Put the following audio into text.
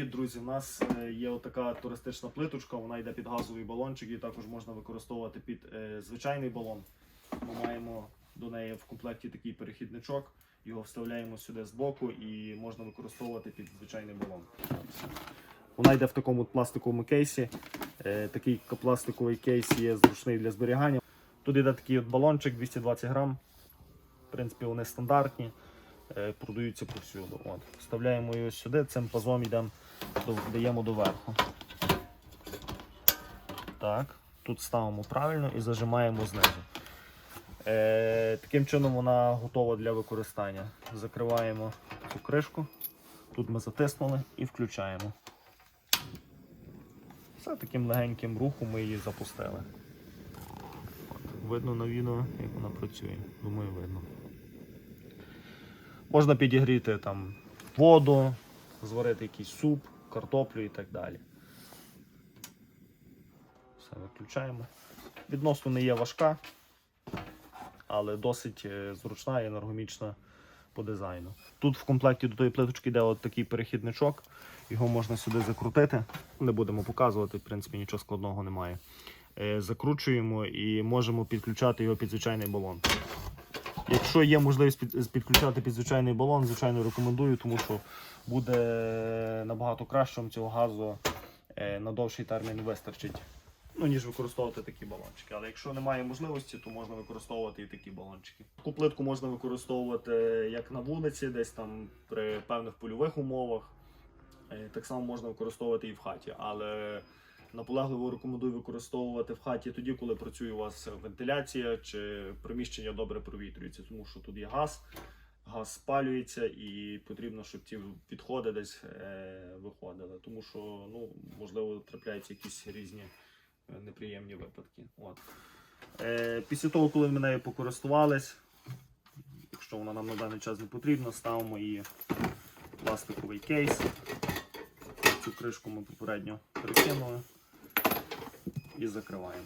привіт, друзі! У нас е, є отака туристична плиточка, вона йде під газовий балончик, її також можна використовувати під е, звичайний балон. Ми маємо до неї в комплекті такий перехідничок, його вставляємо сюди з боку і можна використовувати під звичайний балон. Вона йде в такому пластиковому кейсі. Е, Такий пластиковий кейс є зручний для зберігання. Тут йде такий от балончик 220 грам. В принципі, вони стандартні, продаються повсюду. От. Вставляємо його сюди, цим пазом йдемо, даємо доверху. Так, тут ставимо правильно і зажимаємо знизу. Е, таким чином вона готова для використання. Закриваємо цю кришку. Тут ми затиснули і включаємо. Все таким легеньким рухом ми її запустили. Видно на відео, як вона працює. Думаю, видно. Можна підігріти там воду, зварити якийсь суп, картоплю і так далі. Все, виключаємо. Відносно не є важка, але досить е, зручна і енергомічна по дизайну. Тут в комплекті до тої плиточки йде от такий перехідничок. Його можна сюди закрутити. Не будемо показувати, в принципі, нічого складного немає. Е, Закручуємо і можемо підключати його під звичайний балон. Якщо є можливість підключати під звичайний балон, звичайно рекомендую, тому що буде набагато краще вам цього газу е, на довший термін вистачить, ну, ніж використовувати такі балончики. Але якщо немає можливості, то можна використовувати і такі балончики. Таку плитку можна використовувати як на вулиці, десь там при певних польових умовах. Е, Так само можна використовувати і в хаті, але наполегливо рекомендую використовувати в хаті тоді, коли працює у вас вентиляція чи приміщення добре провітрюється, тому що тут є газ, газ спалюється і потрібно, щоб ці відходи десь е, виходили. Тому що ну, можливо трапляються якісь різні е, неприємні випадки. От. Е, після того, коли ми нею покористувались, якщо вона нам на даний час не потрібна, ставимо її пластиковий кейс. Цю кришку ми попередньо перекинули і закриваємо.